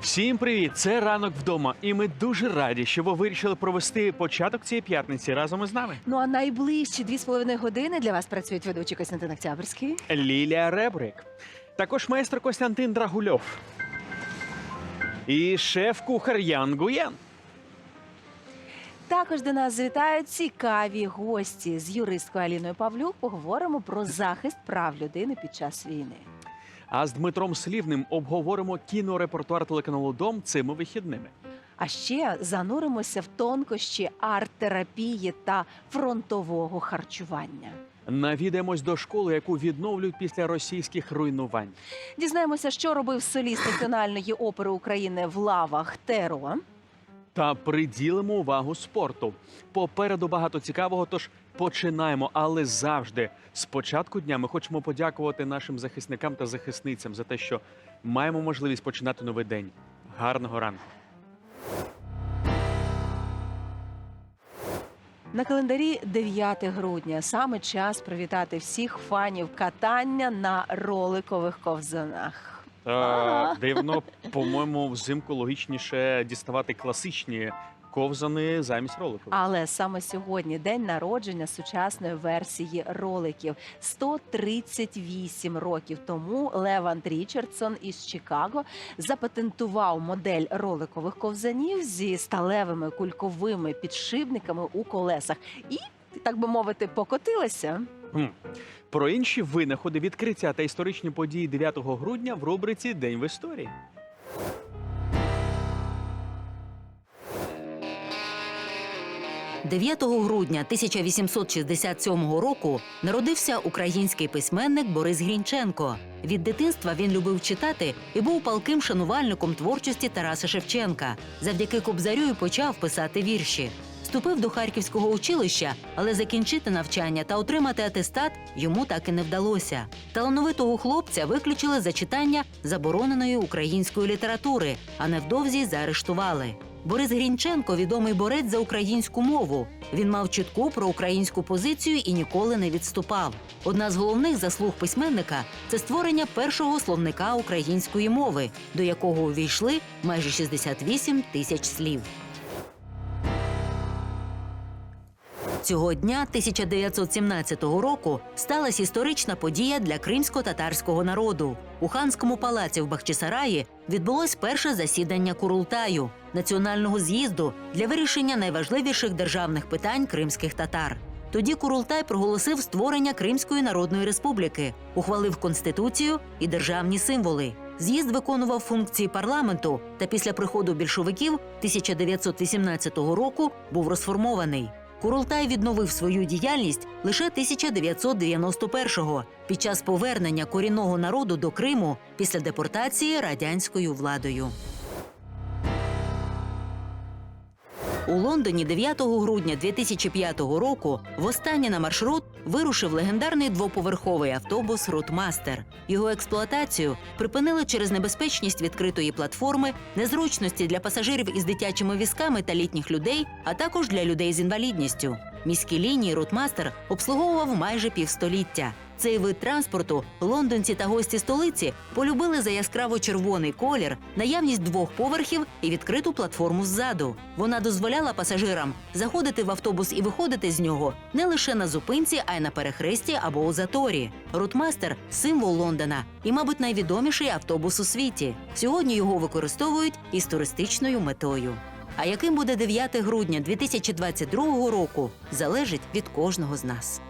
Всім привіт! Це ранок вдома, і ми дуже раді, що ви вирішили провести початок цієї п'ятниці разом із нами. Ну а найближчі дві з половиною години для вас працюють ведучий Костянтин Октябрьський. Лілія Ребрик, також майстер Костянтин Драгульов і шеф-кухар Ян Гуєн. Також до нас завітають цікаві гості з юристкою Аліною Павлюк. Поговоримо про захист прав людини під час війни. А з Дмитром Слівним обговоримо кінорепертуар телеканалу Дом цими вихідними. А ще зануримося в тонкощі арт-терапії та фронтового харчування. Навідаємось до школи, яку відновлюють після російських руйнувань. Дізнаємося, що робив соліст Національної опери України в лавах Теро. Та приділимо увагу спорту. Попереду багато цікавого, тож починаємо. Але завжди з початку дня ми хочемо подякувати нашим захисникам та захисницям за те, що маємо можливість починати новий день. Гарного ранку. На календарі 9 грудня саме час привітати всіх фанів катання на роликових ковзанах. Е, дивно, по-моєму, взимку логічніше діставати класичні ковзани замість роликових. Але саме сьогодні день народження сучасної версії роликів. 138 років тому Левант Річардсон із Чикаго запатентував модель роликових ковзанів зі сталевими кульковими підшипниками у колесах. І, так би мовити, покотилася. Про інші винаходи, відкриття та історичні події 9 грудня в рубриці День в історії. – 9 грудня 1867 року народився український письменник Борис Грінченко. Від дитинства він любив читати і був палким шанувальником творчості Тараса Шевченка. Завдяки Кобзарю і почав писати вірші. Вступив до Харківського училища, але закінчити навчання та отримати атестат йому так і не вдалося. Талановитого хлопця виключили за читання забороненої української літератури, а невдовзі заарештували. Борис Грінченко відомий борець за українську мову. Він мав чітку проукраїнську позицію і ніколи не відступав. Одна з головних заслуг письменника це створення першого словника української мови, до якого увійшли майже 68 тисяч слів. Цього дня 1917 року сталася історична подія для кримсько-татарського народу. У ханському палаці в Бахчисараї відбулось перше засідання Курултаю національного з'їзду для вирішення найважливіших державних питань кримських татар. Тоді Курултай проголосив створення Кримської Народної Республіки, ухвалив конституцію і державні символи. З'їзд виконував функції парламенту та після приходу більшовиків 1918 року був розформований. Курултай відновив свою діяльність лише 1991-го під час повернення корінного народу до Криму після депортації радянською владою. У Лондоні 9 грудня 2005 року востаннє на маршрут вирушив легендарний двоповерховий автобус Рутмастер. Його експлуатацію припинили через небезпечність відкритої платформи, незручності для пасажирів із дитячими візками та літніх людей, а також для людей з інвалідністю. Міські лінії Рутмастер обслуговував майже півстоліття. Цей вид транспорту лондонці та гості столиці полюбили за яскраво червоний колір, наявність двох поверхів і відкриту платформу ззаду. Вона дозволяла пасажирам заходити в автобус і виходити з нього не лише на зупинці, а й на перехресті або у заторі. Рутмастер символ Лондона і, мабуть, найвідоміший автобус у світі. Сьогодні його використовують із туристичною метою. А яким буде 9 грудня 2022 року, залежить від кожного з нас.